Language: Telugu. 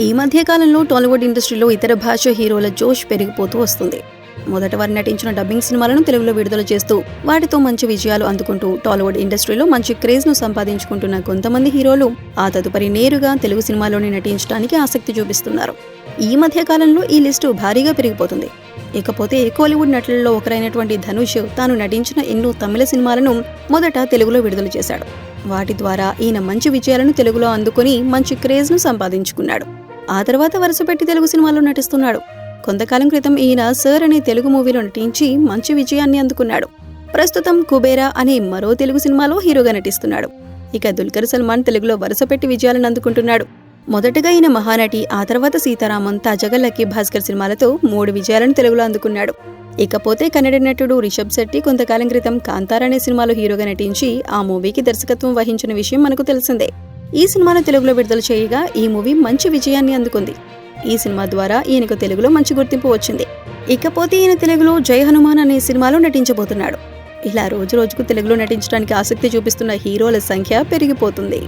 ఈ మధ్య కాలంలో టాలీవుడ్ ఇండస్ట్రీలో ఇతర భాష హీరోల జోష్ పెరిగిపోతూ వస్తుంది. మొదట వారు నటించిన డబ్బింగ్ సినిమాలను తెలుగులో విడుదల చేస్తూ వాటితో మంచి విజయాలు అందుకుంటూ టాలీవుడ్ ఇండస్ట్రీలో మంచి క్రేజ్ను సంపాదించుకుంటున్న కొంతమంది హీరోలు ఆ తదుపరి నేరుగా తెలుగు సినిమాలోనే నటించడానికి ఆసక్తి చూపిస్తున్నారు. ఈ మధ్య కాలంలో ఈ లిస్టు భారీగా పెరిగిపోతుంది. ఇకపోతే కోలీవుడ్ నటులలో ఒకరైనటువంటి ధనుష్ తాను నటించిన ఎన్నో తమిళ సినిమాలను మొదట తెలుగులో విడుదల చేశాడు. వాటి ద్వారా ఈయన మంచి విజయాలను తెలుగులో అందుకుని మంచి క్రేజ్ను సంపాదించుకున్నాడు. ఆ తర్వాత వరుసపెట్టి తెలుగు సినిమాల్లో నటిస్తున్నాడు. కొంతకాలం క్రితం ఈయన సర్ అనే తెలుగు మూవీలో నటించి మంచి విజయాన్ని అందుకున్నాడు. ప్రస్తుతం కుబేరా అనే మరో తెలుగు సినిమాలో హీరోగా నటిస్తున్నాడు. ఇక దుల్కర్ సల్మాన్ తెలుగులో వరుసపెట్టి విజయాలను అందుకుంటున్నాడు. మొదటగా ఈయన మహానటి ఆ తర్వాత సీతారామన్ తాజాగా లక్కీ భాస్కర్ సినిమాలతో మూడు విజయాలను తెలుగులో అందుకున్నాడు. ఇకపోతే కన్నడ నటుడు రిషబ్ శెట్టి కొంతకాలం క్రితం కాంతార్ అనే సినిమాలో హీరోగా నటించి ఆ మూవీకి దర్శకత్వం వహించిన విషయం మనకు తెలిసిందే. ఈ సినిమాను తెలుగులో విడుదల చేయగా ఈ మూవీ మంచి విజయాన్ని అందుకుంది. ఈ సినిమా ద్వారా ఈయనకు తెలుగులో మంచి గుర్తింపు వచ్చింది. ఇకపోతే ఈయన తెలుగులో జయ హనుమాన్ అనే సినిమాలో నటించబోతున్నాడు. ఇలా రోజు రోజుకు తెలుగులో నటించడానికి ఆసక్తి చూపిస్తున్న హీరోల సంఖ్య పెరిగిపోతుంది.